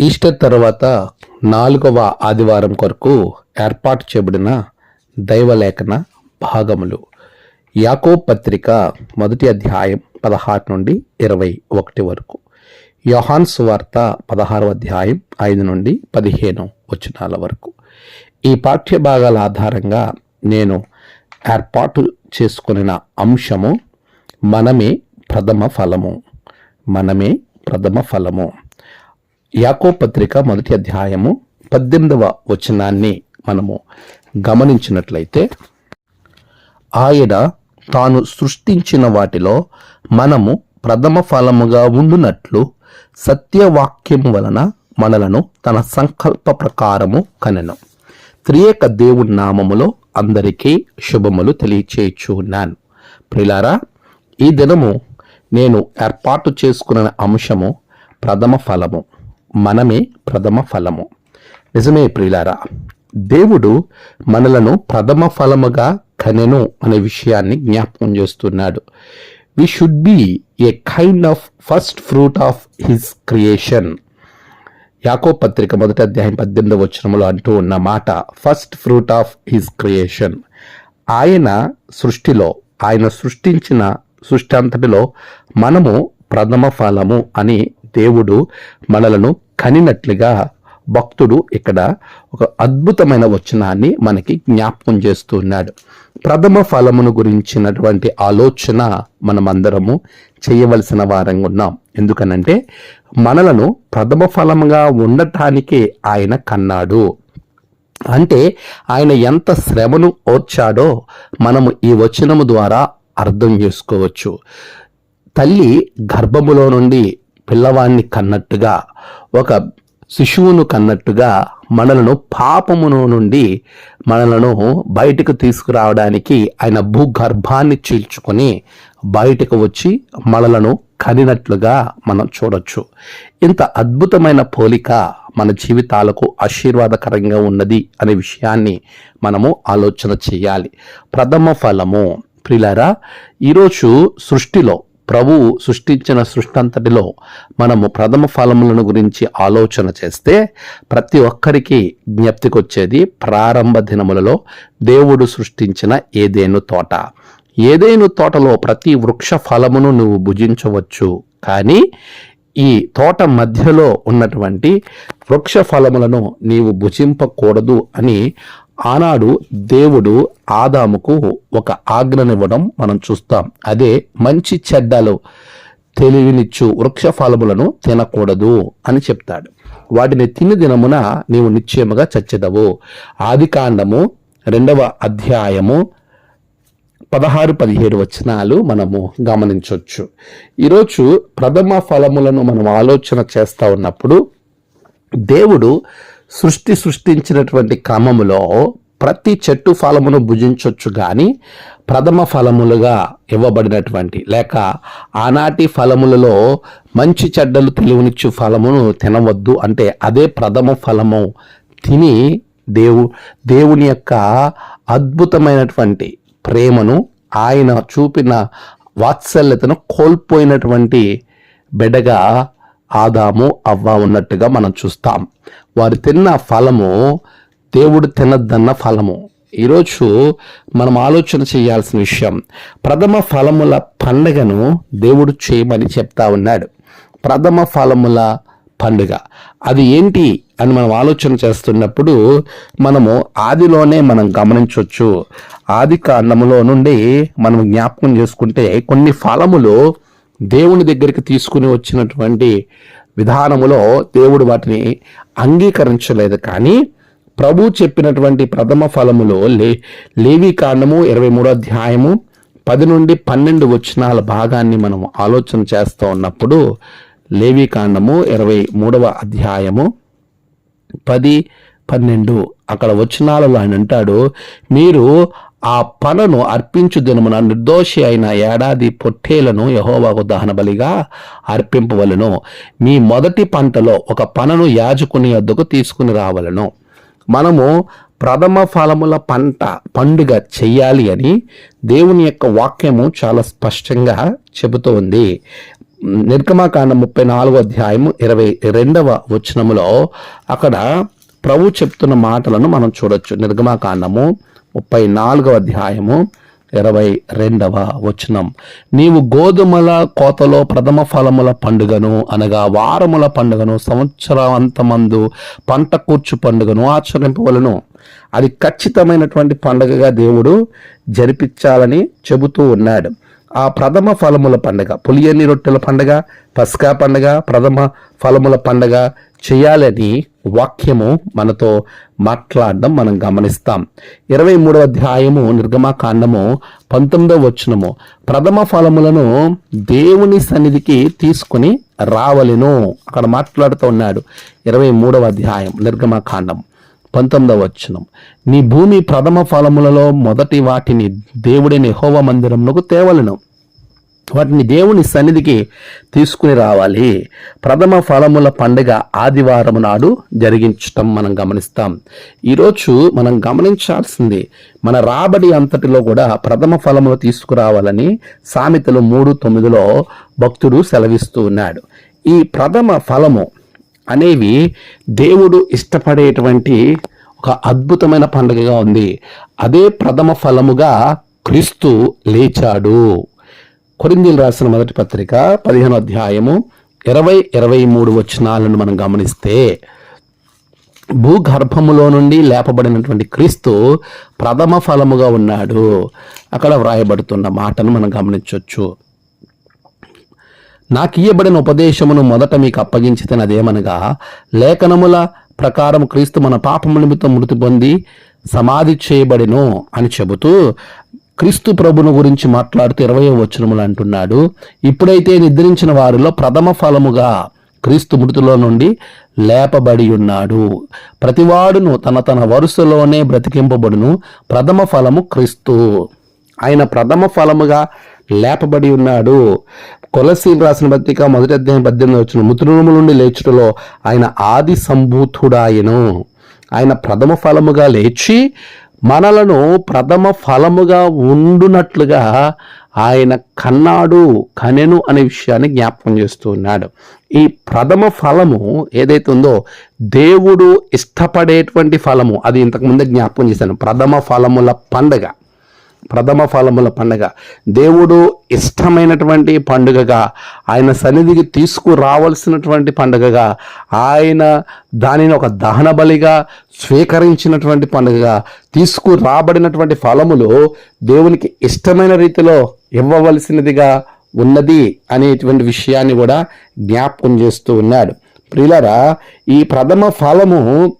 Easter తర్వాత నాలుగవ ఆదివారం కొరకు ఏర్పాటు చేయబడిన దైవలేఖన భాగములు. యాకో పత్రిక మొదటి అధ్యాయం పదహారు నుండి ఇరవై ఒకటి వరకు. యోహాన్ సువార్త పదహారవ అధ్యాయం ఐదు నుండి పదిహేను వచనాల వరకు. ఈ పాఠ్య భాగాల ఆధారంగా నేను ఏర్పాటు చేసుకున్న అంశము మనమే ప్రథమ ఫలము. మనమే ప్రథమ ఫలము. యాకో పత్రిక మొదటి అధ్యాయము పద్దెనిమిదవ వచనాన్ని మనము గమనించినట్లయితే ఆయన తాను సృష్టించిన వాటిలో మనము ప్రథమ ఫలముగా ఉండునట్లు సత్యవాక్యం వలన మనలను తన సంకల్ప ప్రకారము కనెను. త్రియేక దేవుడి నామములో అందరికీ శుభములు తెలియచేయుచున్నాను. ప్రిలారా ఈ దినము నేను ఏర్పాటు చేసుకున్న అంశము ప్రథమ ఫలము. మనమే ప్రథమ ఫలము. నిజమే ప్రియులారా దేవుడు మనలను ప్రథమ ఫలముగా కనెను అనే విషయాన్ని జ్ఞాపకం చేస్తున్నాడు. We should be a kind of first fruit of his creation యాకో పత్రిక మొదటి అధ్యాయం పద్దెనిమిది వచనములో అంటూ ఉన్న మాట first fruit of his creation ఆయన సృష్టిలో ఆయన సృష్టించిన సృష్టి అంతటిలో మనము ప్రథమ ఫలము అని దేవుడు మనలను కనినట్లుగా భక్తుడు ఇక్కడ ఒక అద్భుతమైన వచనాన్ని మనకి జ్ఞాపకం చేస్తున్నాడు ప్రథమ ఫలమును గురించినటువంటి ఆలోచన మనమందరము చేయవలసిన వారంగా ఉన్నాం. ఎందుకనంటే మనలను ప్రథమ ఫలముగా ఉండటానికే ఆయన కన్నాడు. అంటే ఆయన ఎంత శ్రమను ఓర్చాడో మనము ఈ వచనము ద్వారా అర్థం చేసుకోవచ్చు. తల్లి గర్భములో నుండి పిల్లవాణ్ణి కన్నట్టుగా ఒక శిశువును కన్నట్టుగా మనలను పాపమును నుండి మనలను బయటకు తీసుకురావడానికి ఆయన భూగర్భాన్ని చీల్చుకొని బయటకు వచ్చి మనలను కనినట్లుగా మనం చూడొచ్చు. ఇంత అద్భుతమైన పోలిక మన జీవితాలకు ఆశీర్వాదకరంగా ఉన్నది అనే విషయాన్ని మనము ఆలోచన చేయాలి. ప్రథమ ఫలము ప్రిలారా ఈరోజు సృష్టిలో ప్రభువు సృష్టించిన సృష్టి అంతటిలో మనము ప్రథమ ఫలములను గురించి ఆలోచన చేస్తే ప్రతి ఒక్కరికి జ్ఞప్తికొచ్చేది ప్రారంభ దినములలో దేవుడు సృష్టించిన ఏదేను తోట. ఏదేను తోటలో ప్రతి వృక్ష ఫలమును నువ్వు భుజించవచ్చు. కానీ ఈ తోట మధ్యలో ఉన్నటువంటి వృక్ష ఫలములను నీవు భుజింపకూడదు అని ఆనాడు దేవుడు ఆదాముకు ఒక ఆజ్ఞనివ్వడం మనం చూస్తాం. అదే మంచి చెడ్డలు తెలివినిచ్చు వృక్ష ఫలములను తినకూడదు అని చెప్తాడు. వాటిని తిని దినమున నీవు నిశ్చయముగా చచ్చెదవు. ఆది కాండము రెండవ అధ్యాయము పదహారు పదిహేడు వచనాలు మనము గమనించవచ్చు ఈరోజు ప్రథమ ఫలములను మనం ఆలోచన చేస్తూ ఉన్నప్పుడు దేవుడు సృష్టి సృష్టించినటువంటి క్రమములో ప్రతి చెట్టు ఫలమును భుజించవచ్చు కానీ ప్రథమ ఫలములుగా ఇవ్వబడినటువంటి లేక ఆనాటి ఫలములలో మంచి చెడ్డలు తెలివినిచ్చు ఫలమును తినవద్దు అంటే అదే ప్రథమ ఫలము తిని దేవు దేవుని యొక్క అద్భుతమైనటువంటి ప్రేమను ఆయన చూపిన వాత్సల్యతను కోల్పోయినటువంటి బిడ్డగా ఆదాము అవ్వ ఉన్నట్టుగా మనం చూస్తాం. వారు తిన్న ఫలము దేవుడు తినద్దన్న ఫలము. ఈరోజు మనం ఆలోచన చేయాల్సిన విషయం ప్రథమ ఫలముల పండుగను దేవుడు చేయమని చెప్తా ఉన్నాడు. ప్రథమ ఫలముల పండుగ. అది ఏంటి అని మనం ఆలోచన చేస్తున్నప్పుడు మనము ఆదిలోనే మనం గమనించవచ్చు. ఆది కాండములో నుండి మనం జ్ఞాపకం చేసుకుంటే కొన్ని ఫలములు దేవుని దగ్గరికి తీసుకుని వచ్చినటువంటి విధానములో దేవుడు వాటిని అంగీకరించలేదు. కానీ ప్రభు చెప్పినటువంటి ప్రథమ ఫలములో లే లేవి కాండము ఇరవై మూడో అధ్యాయము పది నుండి పన్నెండు వచనాల భాగాన్ని మనం ఆలోచన చేస్తూ ఉన్నప్పుడు లేవి కాండము ఇరవై మూడవ అధ్యాయము పది పన్నెండు అక్కడ వచనాలలో ఆయన అంటాడు మీరు ఆ పనను అర్పించు దినమున నిర్దోషి అయిన ఏడాది పొట్టేలను యహోవాకు దహన బలిగా అర్పింపవలను. మీ మొదటి పంటలో ఒక పనను యాజకుని వద్దకు తీసుకుని రావలను. మనము ప్రథమ ఫలముల పంట పండుగ చెయ్యాలి అని దేవుని యొక్క వాక్యము చాలా స్పష్టంగా చెబుతూ ఉంది. నిర్గమాకాండం ముప్పై నాలుగో అధ్యాయము ఇరవై రెండవ వచనములో అక్కడ ప్రభు చెప్తున్న మాటలను మనం చూడొచ్చు. నిర్గమాకాండము ముప్పై నాలుగవ అధ్యాయము ఇరవై రెండవ వచనం. నీవు గోధుమల కోతలో ప్రథమ ఫలముల పండుగను అనగా వారముల పండుగను సంవత్సరాంతమందు పంట కూర్చు పండుగను ఆచరింపవలను. అది ఖచ్చితమైనటువంటి పండుగగా దేవుడు జరిపించాలని చెబుతూ ఉన్నాడు. ఆ ప్రథమ ఫలముల పండుగ పులియని రొట్టెల పండగ పస్కా పండగ ప్రథమ ఫలముల పండగ చేయాలని వాక్యము మనతో మాట్లాడడం మనం గమనిస్తాం. ఇరవై మూడవ అధ్యాయము నిర్గమాకాండము పంతొమ్మిదవ వచనము. ప్రథమ ఫలములను దేవుని సన్నిధికి తీసుకుని రావలెను. అక్కడ మాట్లాడుతూ ఉన్నాడు ఇరవై మూడవ అధ్యాయం నిర్గమాకాండం పంతొమ్మిదవ వచనం నీ భూమి ప్రథమ ఫలములలో మొదటి వాటిని దేవుడిని హోవ మందిరమునకు తేవలను. వాటిని దేవుని సన్నిధికి తీసుకుని రావాలి. ప్రథమ ఫలముల పండుగ ఆదివారం నాడు జరిగించటం మనం గమనిస్తాం. ఈరోజు మనం గమనించాల్సింది మన రాబడి అంతటిలో కూడా ప్రథమ ఫలములు తీసుకురావాలని సామెతలు మూడు తొమ్మిదిలో భక్తుడు సెలవిస్తూ ఉన్నాడు. ఈ ప్రథమ ఫలము అనేవి దేవుడు ఇష్టపడేటువంటి ఒక అద్భుతమైన పండుగగా ఉంది. అదే ప్రథమ ఫలముగా క్రీస్తు లేచాడు. కొరిందీలు రాసిన మొదటి పత్రిక పదిహేను అధ్యాయము ఇరవై ఇరవై మూడు వచనాలను మనం గమనిస్తే భూగర్భములో నుండి లేపబడినటువంటి క్రీస్తు ప్రథమ ఫలముగా ఉన్నాడు. అక్కడ వ్రాయబడుతున్న మాటను మనం గమనించవచ్చు నాకు ఇయ్యబడిన ఉపదేశమును మొదట మీకు అప్పగించితే అదేమనగా లేఖనముల ప్రకారం క్రీస్తు మన పాపము నిమిత్తం మృతి పొంది సమాధి చేయబడిను అని చెబుతూ క్రీస్తు ప్రభును గురించి మాట్లాడుతూ ఇరవయో వచనములు అంటున్నాడు. ఇప్పుడైతే నిద్రించిన వారిలో ప్రథమ ఫలముగా క్రీస్తు మృతిలో నుండి లేపబడి ఉన్నాడు. ప్రతివాడును తన తన వరుసలోనే బ్రతికింపబడును. ప్రథమ ఫలము క్రీస్తు. ఆయన ప్రథమ ఫలముగా లేపబడి ఉన్నాడు. కొలసీలు రాసిన పత్రిక మొదటి అధ్యాయం పద్దెనిమిది వచ్చిన మృతురుముల నుండి లేచుటలో ఆయన ఆది సంభూతుడాయను. ఆయన ప్రథమ ఫలముగా లేచి మనలను ప్రథమ ఫలముగా ఉండునట్లుగా ఆయన కన్నాడు కనెను అనే విషయాన్ని జ్ఞాపకం చేస్తూ ఉన్నాడు. ఈ ప్రథమ ఫలము ఏదైతే ఉందో దేవుడు ఇష్టపడేటువంటి ఫలము అది ఇంతకుముందే జ్ఞాపకం చేశాను. ప్రథమ ఫలముల పండగ. ప్రథమ ఫలముల పండుగ. దేవుడు ఇష్టమైనటువంటి పండుగగా ఆయన సన్నిధికి తీసుకురావలసినటువంటి పండుగగా ఆయన దానిని ఒక దహన బలిగా స్వీకరించినటువంటి పండుగగా తీసుకురాబడినటువంటి ఫలములు దేవునికి ఇష్టమైన రీతిలో ఇవ్వవలసినదిగా ఉన్నది అనేటువంటి విషయాన్ని కూడా జ్ఞాపకం చేస్తూ ఉన్నాడు. ప్రిలరా ఈ ప్రథమ ఫలము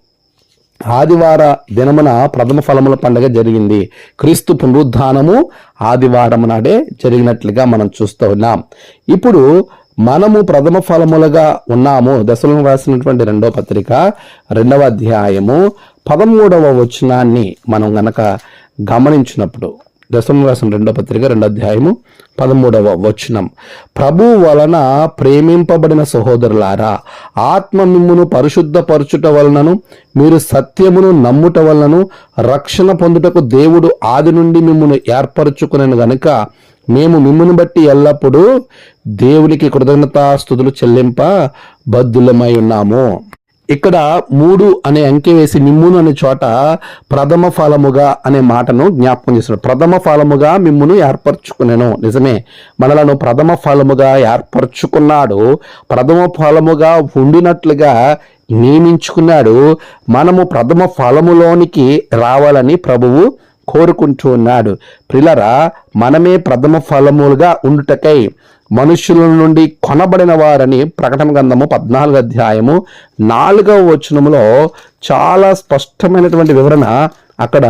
ఆదివార దినమున ప్రథమ ఫలముల పండుగ జరిగింది. క్రీస్తు పునరుద్ధానము ఆదివారం నాడే జరిగినట్లుగా మనం చూస్తూ ఉన్నాం. ఇప్పుడు మనము ప్రథమ ఫలములుగా ఉన్నాము. దశలను రాసినటువంటి రెండవ పత్రిక రెండవ అధ్యాయము పదమూడవ వచనాన్ని మనం గనక గమనించినప్పుడు దశమ రాసిన రెండవ పత్రిక రెండో అధ్యాయము పదమూడవ వచనం. ప్రభు వలన ప్రేమింపబడిన సహోదరులారా ఆత్మ మిమ్మును పరిశుద్ధపరచుట వలనను మీరు సత్యమును నమ్ముట వలనను రక్షణ పొందుటకు దేవుడు ఆది నుండి మిమ్మును ఏర్పరచుకునేను గనుక మేము మిమ్మును బట్టి ఎల్లప్పుడూ దేవునికి కృతజ్ఞతాస్తుతులు చెల్లింప బద్దులమై ఉన్నాము. ఇక్కడ మూడు అనే అంకె వేసి మిమ్మును అనే చోట ప్రథమ ఫలముగా అనే మాటను జ్ఞాపకం చేస్తున్నాడు ప్రథమ ఫలముగా మిమ్మును ఏర్పరచుకునేను. నిజమే. మనలను ప్రథమ ఫలముగా ఏర్పరచుకున్నాడు. ప్రథమ ఫలముగా ఉండినట్లుగా నియమించుకున్నాడు. మనము ప్రథమ ఫలములోనికి రావాలని ప్రభువు కోరుకుంటూ ఉన్నాడు ప్రిలరా మనమే ప్రథమ ఫలములుగా ఉండుటకై మనుషుల నుండి కొనబడిన వారని ప్రకటన గ్రంథము పద్నాలుగు అధ్యాయము నాలుగవ వచనములో చాలా స్పష్టమైనటువంటి వివరణ అక్కడ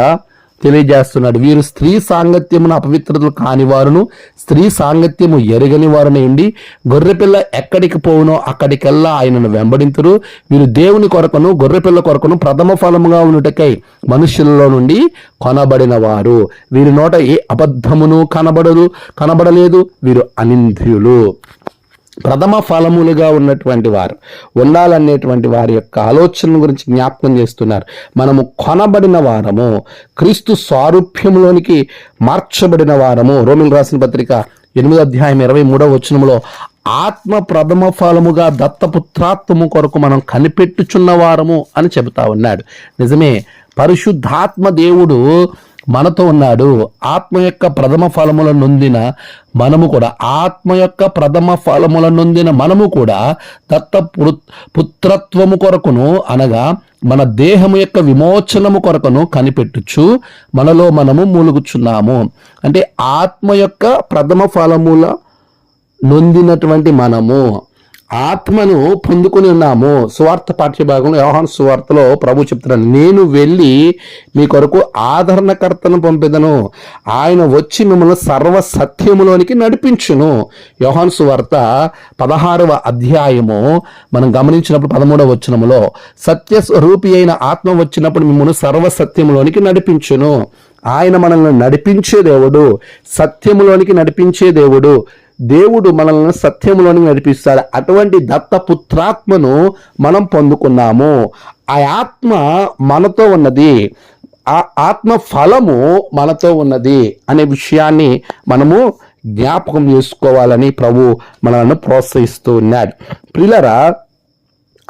తెలియజేస్తున్నాడు. వీరు స్త్రీ సాంగత్యమును అపవిత్రతలు కాని వారును స్త్రీ సాంగత్యము ఎరగని వారుని గొర్రెపిల్ల ఎక్కడికి పోవునో అక్కడికెల్లా ఆయనను వెంబడింతురు. వీరు దేవుని కొరకును గొర్రెపిల్ల కొరకును ప్రథమ ఫలముగా ఉన్నటకై మనుషులలో నుండి కొనబడిన వారు. వీరి నోట ఏ అబద్ధమును కనబడదు కనబడలేదు. వీరు అనింద్రియులు. ప్రథమ ఫలములుగా ఉన్నటువంటి వారు ఉండాలనేటువంటి వారి యొక్క ఆలోచన గురించి జ్ఞాపకం చేస్తున్నారు. మనము కొనబడిన వారము క్రీస్తు స్వారూప్యంలోనికి మార్చబడిన వారము. రోమిల్ రాసిన పత్రిక ఎనిమిదో అధ్యాయం ఇరవై మూడవ వచనంలో ఆత్మ ప్రథమ ఫలముగా దత్తపుత్రాత్మము కొరకు మనం కనిపెట్టుచున్న వారము అని చెబుతా ఉన్నాడు. నిజమే పరిశుద్ధాత్మ దేవుడు మనతో ఉన్నాడు. ఆత్మ యొక్క ప్రథమ ఫలముల నొందిన మనము కూడా ఆత్మ యొక్క ప్రథమ ఫలముల నొందిన మనము కూడా దత్త పుత్రత్వము కొరకును అనగా మన దేహము యొక్క విమోచనము కొరకును కనిపెట్టుచు మనలో మనము మూలుగుచున్నాము. అంటే ఆత్మ యొక్క ప్రథమ ఫలముల నొందినటువంటి మనము ఆత్మను పొందుకుని ఉన్నాము. సువార్త పాఠ్యభాగంలో వ్యవహాన్ సువార్తలో ప్రభు చెప్తున్నాను నేను వెళ్ళి మీ కొరకు ఆదరణకర్తను పంపిదను. ఆయన వచ్చి మిమ్మల్ని సర్వ సత్యములోనికి నడిపించును. యోహాన్ సువార్త పదహారవ అధ్యాయము. మనం గమనించినప్పుడు పదమూడవ వచనములో సత్య స్వరూపి అయిన ఆత్మ వచ్చినప్పుడు మిమ్మల్ని సర్వ సత్యములోనికి నడిపించును. ఆయన మనల్ని నడిపించే దేవుడు సత్యములోనికి నడిపించే దేవుడు. దేవుడు మనల్ని సత్యములోనికి నడిపిస్తాడు. అటువంటి దత్తపుత్రాత్మను మనం పొందుకున్నాము. ఆ ఆత్మ మనతో ఉన్నది. ఆ ఆత్మ ఫలము మనతో ఉన్నది అనే విషయాన్ని మనము జ్ఞాపకం చేసుకోవాలని ప్రభు మనల్ని ప్రోత్సహిస్తూ ఉన్నాడు. ప్రిలరా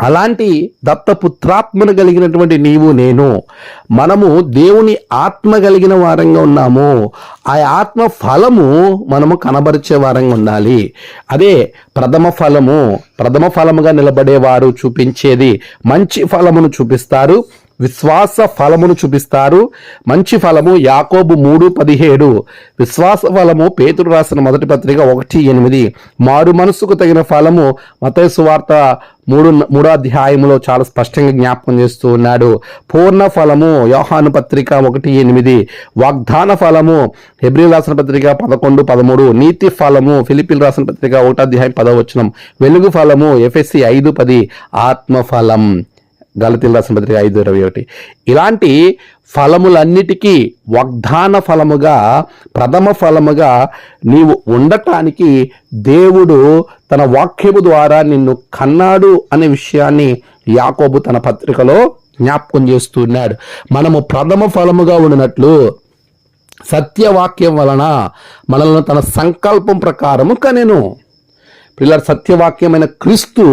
అలాంటి దత్తపుత్రాత్మను కలిగినటువంటి నీవు నేను. మనము దేవుని ఆత్మ కలిగిన వారంగా ఉన్నాము. ఆ ఆత్మ ఫలము మనము కనబరిచే వారంగా ఉండాలి. అదే ప్రథమ ఫలము. ప్రథమ ఫలముగా నిలబడేవారు చూపించేది మంచి ఫలమును చూపిస్తారు. విశ్వాస ఫలమును చూపిస్తారు. మంచి ఫలము యాకోబు మూడు పదిహేడు. విశ్వాస ఫలము పేతుడు రాసిన మొదటి పత్రిక ఒకటి ఎనిమిది. మారు మనసుకు తగిన ఫలము మతేసు వార్త మూడు మూడో అధ్యాయంలో చాలా స్పష్టంగా జ్ఞాపకం చేస్తూ ఉన్నాడు. పూర్ణ ఫలము యోహాను పత్రిక ఒకటి ఎనిమిది. వాగ్దాన ఫలము హెబ్రిల్ రాసిన పత్రిక పదకొండు పదమూడు. నీతి ఫలము ఫిలిపిల్ రాసిన పత్రిక ఒకటో అధ్యాయం పదవచనం వెలుగు ఫలము ఎఫ్ఎస్సి ఐదు పది. ఆత్మ ఫలం గలతీలు రాసిన పత్రిక ఐదు ఇరవై ఒకటి. ఇలాంటి ఫలములన్నిటికీ వాగ్దాన ఫలముగా ప్రథమ ఫలముగా నీవు ఉండటానికి దేవుడు తన వాక్యము ద్వారా నిన్ను కన్నాడు అనే విషయాన్ని యాకోబు తన పత్రికలో జ్ఞాపకం చేస్తున్నాడు. మనము ప్రథమ ఫలముగా ఉండినట్లు సత్యవాక్యం వలన మనల్ని తన సంకల్పం ప్రకారము కనెను. పిల్లల సత్యవాక్యమైన క్రీస్తు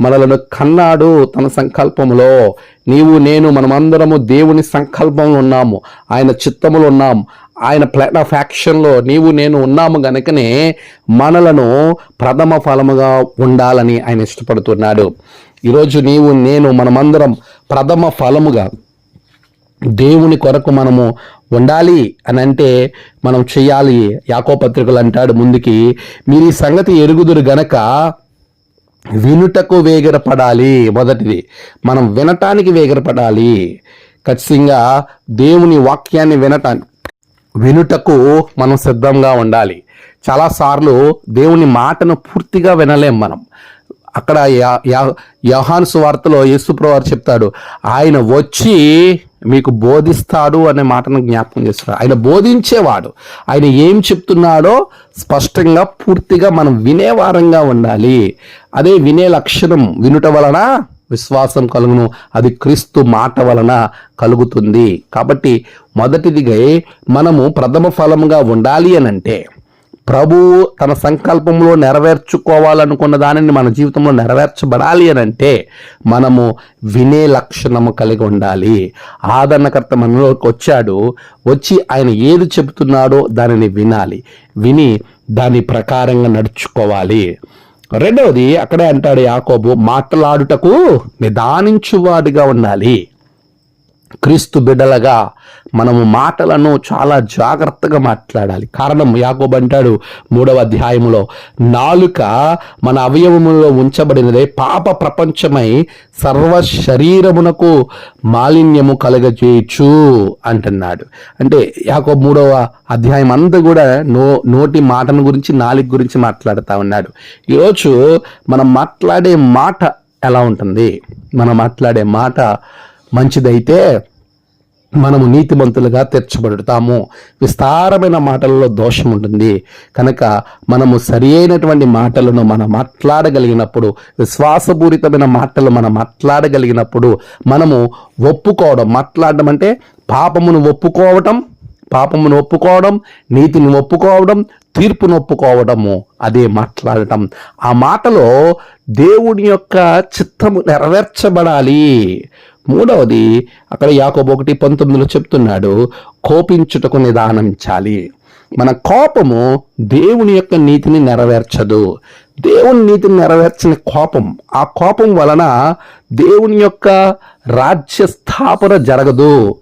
మనలను కన్నాడు తన సంకల్పములో. నీవు నేను మనమందరము దేవుని సంకల్పంలో ఉన్నాము. ఆయన చిత్తములో ఉన్నాము. ఆయన ప్లాన్ ఆఫ్ యాక్షన్లో నీవు నేను ఉన్నాము గనుకనే మనలను ప్రథమ ఫలముగా ఉండాలని ఆయన ఇష్టపడుతున్నాడు. ఈరోజు నీవు నేను మనమందరం ప్రథమ ఫలముగా దేవుని కొరకు మనము ఉండాలి అని అంటే మనం చేయాలి. యాకో పత్రికలు అంటాడు ముందుకి మీరు ఈ సంగతి ఎరుగుదురు గనక వినుటకు వేగరపడాలి. మొదటిది మనం వినటానికి వేగరపడాలి. ఖచ్చితంగా దేవుని వాక్యాన్ని వినటానికి వినుటకు మనం సిద్ధంగా ఉండాలి. చాలాసార్లు దేవుని మాటను పూర్తిగా వినలేం మనం. అక్కడ యా- యా- యోహాను సువార్తలో యేసుప్రవారు చెప్తాడు ఆయన వచ్చి మీకు బోధిస్తాడు అనే మాటను జ్ఞాపకం చేస్తాడు. ఆయన బోధించేవాడు. ఆయన ఏం చెప్తున్నాడో స్పష్టంగా పూర్తిగా మనం వినేవారంగా ఉండాలి. అదే వినే లక్షణం వినుట వలన విశ్వాసం కలుగును. అది క్రీస్తు మాట వలన కలుగుతుంది. కాబట్టి మొదటిదిగా మనము ప్రథమ ఫలముగా ఉండాలి అని అంటే ప్రభువు తన సంకల్పంలో నెరవేర్చుకోవాలనుకున్న దానిని మన జీవితంలో నెరవేర్చబడాలి అని అంటే మనము వినే లక్షణము కలిగి ఉండాలి. ఆదరణకర్త మనలోకి వచ్చాడు. వచ్చి ఆయన ఏది చెబుతున్నాడో దానిని వినాలి. విని దాని ప్రకారంగా నడుచుకోవాలి. రెండవది అక్కడే అంటాడు యాకోబు మాట్లాడుటకు నిదానించువాడిగా ఉండాలి. క్రీస్తు బిడ్డలుగా మనము మాటలను చాలా జాగ్రత్తగా మాట్లాడాలి. కారణం యాకోబ్ అంటాడు మూడవ అధ్యాయములో నాలుక మన అవయవములో ఉంచబడినదే పాప ప్రపంచమై సర్వ శరీరమునకు మాలిన్యము కలగజేయచ్చు అంటున్నాడు. అంటే యాకోబ్ మూడవ అధ్యాయం అంతా కూడా నో నోటి మాటను గురించి నాలుగు గురించి మాట్లాడుతూ ఉన్నాడు. ఈరోజు మనం మాట్లాడే మాట ఎలా ఉంటుంది? మనం మాట్లాడే మాట మంచిదైతే మనము నీతిమంతులుగా తీర్చబడతాము. విస్తారమైన మాటలలో దోషం ఉంటుంది. కనుక మనము సరి అయినటువంటి మాటలను మనం మాట్లాడగలిగినప్పుడు విశ్వాసపూరితమైన మాటలు మనం మాట్లాడగలిగినప్పుడు మనము ఒప్పుకోవడం మాట్లాడడం అంటే పాపమును ఒప్పుకోవటం పాపమును ఒప్పుకోవడం నీతిని ఒప్పుకోవడం తీర్పును ఒప్పుకోవడము అదే మాట్లాడటం. ఆ మాటలో దేవుని యొక్క చిత్తము నెరవేర్చబడాలి. మూడవది అక్కడ యాకోబు ఒకటి పంతొమ్మిదిలో చెప్తున్నాడు కోపించుటకు నిదానించాలి మన కోపము దేవుని యొక్క నీతిని నెరవేర్చదు. దేవుని నీతిని నెరవేర్చని కోపం ఆ కోపం వలన దేవుని యొక్క రాజ్య స్థాపన జరగదు.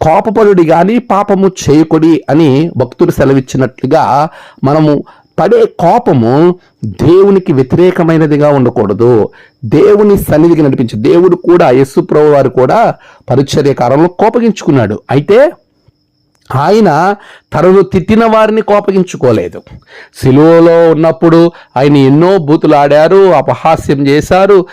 కోపపరుడి కానీ పాపము చేయకుడి అని భక్తుడు సెలవిచ్చినట్లుగా మనము పడే కోపము దేవునికి వ్యతిరేకమైనదిగా ఉండకూడదు. దేవుని సన్నిధికి నడిపించు. దేవుడు కూడా యస్సు ప్రభు వారు కూడా పరిచర్య కాలంలో కోపగించుకున్నాడు. అయితే ఆయన తనను తిట్టిన వారిని కోపగించుకోలేదు. సిలువలో ఉన్నప్పుడు ఆయన ఎన్నో బూతులు ఆడారు అపహాస్యం చేశారు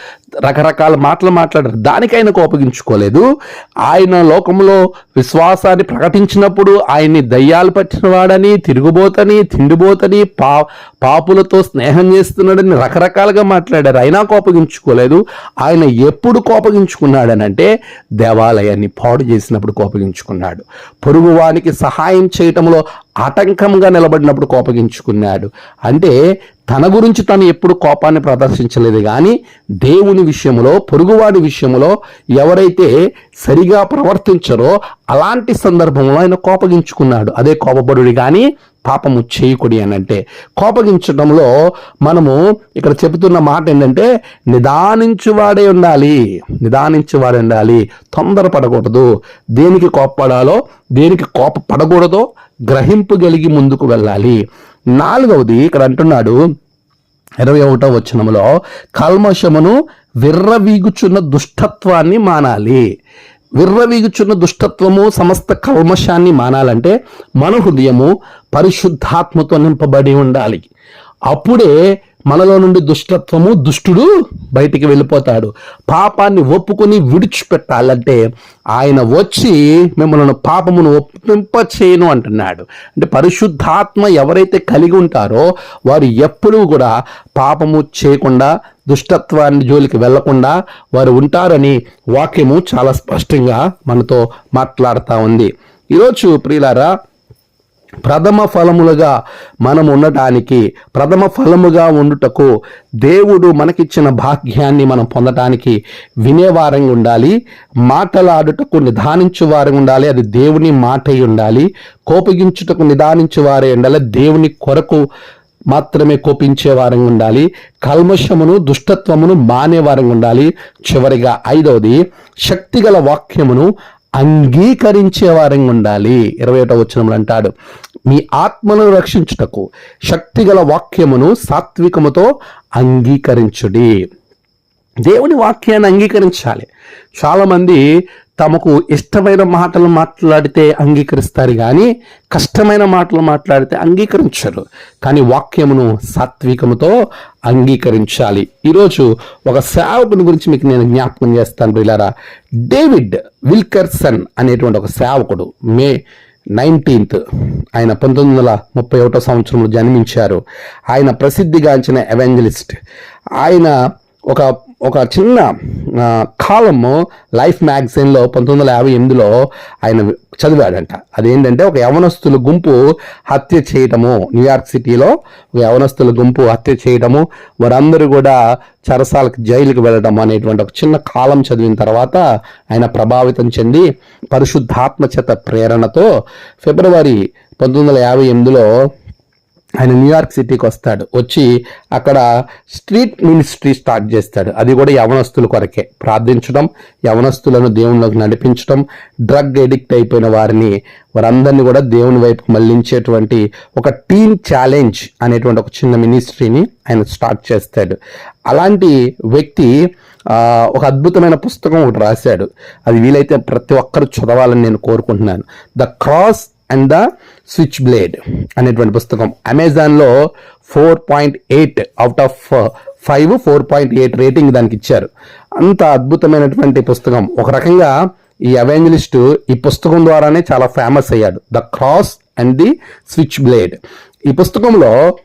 రకరకాల మాటలు మాట్లాడారు. దానికైనా కోపగించుకోలేదు. ఆయన లోకంలో విశ్వాసాన్ని ప్రకటించినప్పుడు ఆయన్ని దయ్యాలు పట్టినవాడని తిరుగుబోతని తిండిబోతని పా పాపులతో స్నేహం చేస్తున్నాడని రకరకాలుగా మాట్లాడారు. అయినా కోపగించుకోలేదు. ఆయన ఎప్పుడు కోపగించుకున్నాడనంటే దేవాలయాన్ని పాడు చేసినప్పుడు కోపగించుకున్నాడు. పొరుగువానికి సహాయం చేయటంలో ఆటంకంగా నిలబడినప్పుడు కోపగించుకున్నాడు. అంటే తన గురించి తను ఎప్పుడు కోపాన్ని ప్రదర్శించలేదు కానీ దేవుని విషయంలో పొరుగువాడి విషయంలో ఎవరైతే సరిగా ప్రవర్తించరో అలాంటి సందర్భంలో ఆయన కోపగించుకున్నాడు. అదే కోపపడుడి కానీ పాపము చేయకుడి అని అంటే కోపగించడంలో మనము ఇక్కడ చెబుతున్న మాట ఏంటంటే నిదానించువాడే ఉండాలి నిదానించువాడే ఉండాలి తొందరపడకూడదు. దేనికి కోపపడాలో దేనికి కోపపడకూడదో గ్రహింపు కలిగి ముందుకు వెళ్ళాలి. నాలుగవది ఇక్కడ అంటున్నాడు ఇరవై ఒకటో వచనములో కల్మషమును విర్రవీగుచున్న దుష్టత్వాన్ని మానాలి. విర్రవీగుచున్న దుష్టత్వము సమస్త కల్మషాన్ని మానాలంటే మన హృదయము పరిశుద్ధాత్మతో నింపబడి ఉండాలి. అప్పుడే మనలో నుండి దుష్టత్వము దుష్టుడు బయటికి వెళ్ళిపోతాడు. పాపాన్ని ఒప్పుకొని విడిచిపెట్టాలంటే ఆయన వచ్చి మిమ్మల్ని పాపమును ఒప్పింప చేయను అంటున్నాడు. అంటే పరిశుద్ధాత్మ ఎవరైతే కలిగి ఉంటారో వారు ఎప్పుడూ కూడా పాపము చేయకుండా దుష్టత్వాన్ని జోలికి వెళ్ళకుండా వారు ఉంటారని వాక్యము చాలా స్పష్టంగా మనతో మాట్లాడుతూ ఉంది. ఈరోజు ప్రియులారా ప్రథమ ఫలములుగా మనం ఉండటానికి ప్రథమ ఫలముగా ఉండుటకు దేవుడు మనకిచ్చిన భాగ్యాన్ని మనం పొందటానికి వినేవారంగా ఉండాలి మాటలాడుటకు నిదానించు వారంగా ఉండాలి అది దేవుని మాట ఉండాలి కోపగించుటకు నిదానించు వారే ఉండాలి దేవుని కొరకు మాత్రమే కోపించే వారంగా ఉండాలి కల్మషమును దుష్టత్వమును మానే వారంగా ఉండాలి. చివరిగా ఐదవది శక్తిగల వాక్యమును అంగీకరించే వారంగా ఉండాలి ఇరవై ఒకటో వచనములు అంటాడు మీ ఆత్మను రక్షించుటకు శక్తిగల వాక్యమును సాత్వికముతో అంగీకరించుడి. దేవుని వాక్యాన్ని అంగీకరించాలి. చాలామంది తమకు ఇష్టమైన మాటలు మాట్లాడితే అంగీకరిస్తారు కానీ కష్టమైన మాటలు మాట్లాడితే అంగీకరించరు. కానీ వాక్యమును సాత్వికముతో అంగీకరించాలి. ఈరోజు ఒక సేవకుని గురించి మీకు నేను జ్ఞాపకం చేస్తాను బిలారా డేవిడ్ విల్కర్సన్ అనేటువంటి ఒక సేవకుడు మే నైన్టీన్త్ ఆయన పంతొమ్మిది వందల ముప్పై ఒకటో సంవత్సరంలో జన్మించారు. ఆయన ప్రసిద్ధిగాంచిన ఎవాంజలిస్ట్. ఆయన ఒక ఒక చిన్న కాలము లైఫ్ మ్యాగజైన్లో పంతొమ్మిది వందల యాభై ఎనిమిదిలో ఆయన చదివాడంట. అదేంటంటే ఒక యవనస్తుల గుంపు హత్య చేయటము. న్యూయార్క్ సిటీలో ఒక యవనస్తుల గుంపు హత్య చేయటము. వారందరూ కూడా చరసాలకు జైలుకి వెళ్ళడం అనేటువంటి ఒక చిన్న కాలం చదివిన తర్వాత ఆయన ప్రభావితం చెంది పరిశుద్ధాత్మ చేత ప్రేరణతో ఫిబ్రవరి పంతొమ్మిది వందల యాభై ఎనిమిదిలో ఆయన న్యూయార్క్ సిటీకి వస్తాడు. వచ్చి అక్కడ స్ట్రీట్ మినిస్ట్రీ స్టార్ట్ చేస్తాడు. అది కూడా యవనస్తుల కొరకే. ప్రార్థించడం యవనస్తులను దేవునిలోకి నడిపించడం డ్రగ్ ఎడిక్ట్ అయిపోయిన వారిని వారందరినీ కూడా దేవుని వైపు మళ్ళించేటువంటి ఒక టీమ్ ఛాలెంజ్ అనేటువంటి ఒక చిన్న మినిస్ట్రీని ఆయన స్టార్ట్ చేస్తాడు. అలాంటి వ్యక్తి ఒక అద్భుతమైన పుస్తకం ఒకటి రాశాడు. అది వీలైతే ప్రతి ఒక్కరు చదవాలని నేను కోరుకుంటున్నాను. The cross and the switchblade అనేటువంటి పుస్తకం. అమెజాన్లో four point eight out of five four point eight rating దానికి ఇచ్చారు. అంత అద్భుతమైనటువంటి పుస్తకం. ఒక రకంగా ఈ అవెంజలిస్ట్ ఈ పుస్తకం ద్వారానే చాలా ఫేమస్ అయ్యాడు. The cross and the switchblade ఈ పుస్తకంలో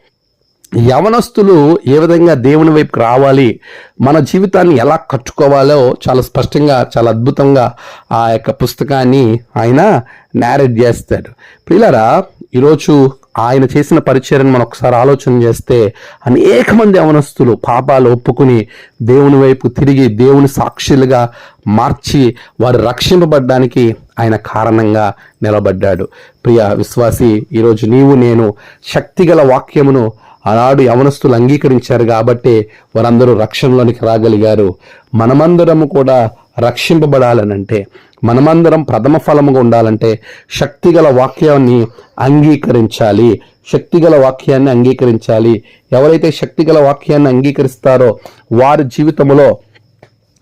యవనస్తులు ఏ విధంగా దేవుని వైపుకి రావాలి మన జీవితాన్ని ఎలా కట్టుకోవాలో చాలా స్పష్టంగా చాలా అద్భుతంగా ఆ యొక్క పుస్తకాన్ని ఆయన నేరేట్ చేస్తాడు. పిల్లరా ఈరోజు ఆయన చేసిన పరిచయం మనం ఒకసారి ఆలోచన చేస్తే అనేక మంది యవనస్తులు పాపాలు ఒప్పుకుని దేవుని వైపు తిరిగి దేవుని సాక్షులుగా మార్చి వారు రక్షింపబడ్డానికి ఆయన కారణంగా నిలబడ్డాడు. ప్రియ విశ్వాసి ఈరోజు నీవు నేను శక్తిగల వాక్యమును ఆనాడు యవనస్తులు అంగీకరించారు కాబట్టే వారందరూ రక్షణలోనికి రాగలిగారు. మనమందరము కూడా రక్షింపబడాలనంటే మనమందరం ప్రథమ ఫలముగా ఉండాలంటే శక్తిగల వాక్యాన్ని అంగీకరించాలి. శక్తిగల వాక్యాన్ని అంగీకరించాలి. ఎవరైతే శక్తిగల వాక్యాన్ని అంగీకరిస్తారో వారి జీవితంలో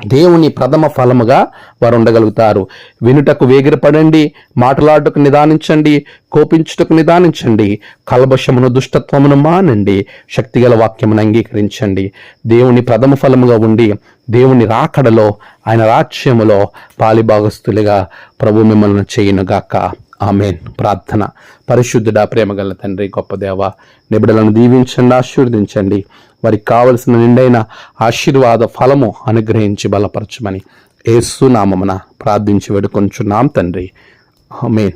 దేవుని ప్రథమ ఫలముగా వారు ఉండగలుగుతారు వినుటకు వేగిరపడండి మాట్లాడుటకు నిదానించండి కోపించుటకు నిదానించండి కల్బషమును దుష్టత్వమును మానండి శక్తిగల వాక్యమును అంగీకరించండి. దేవుని ప్రథమ ఫలముగా ఉండి దేవుని రాకడలో ఆయన రాజ్యములో పాలిభాగస్తులుగా ప్రభు మిమ్మల్ని చేయనుగాక. ఆమెన్. ప్రార్థన. పరిశుద్ధుడా ప్రేమగల తండ్రి గొప్ప దేవ నిబిడలను దీవించండి ఆశీర్వదించండి. వారికి కావలసిన నిండైన ఆశీర్వాద ఫలము అనుగ్రహించి బలపరచమని ఏసు నామమున ప్రార్థించి వేడుకొంచున్నాం తండ్రి. ఆమె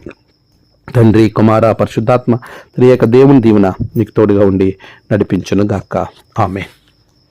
తండ్రి కుమార పరిశుద్ధాత్మ త్రియక దేవుని దీవున మీకు తోడుగా ఉండి నడిపించును గాక ఆమె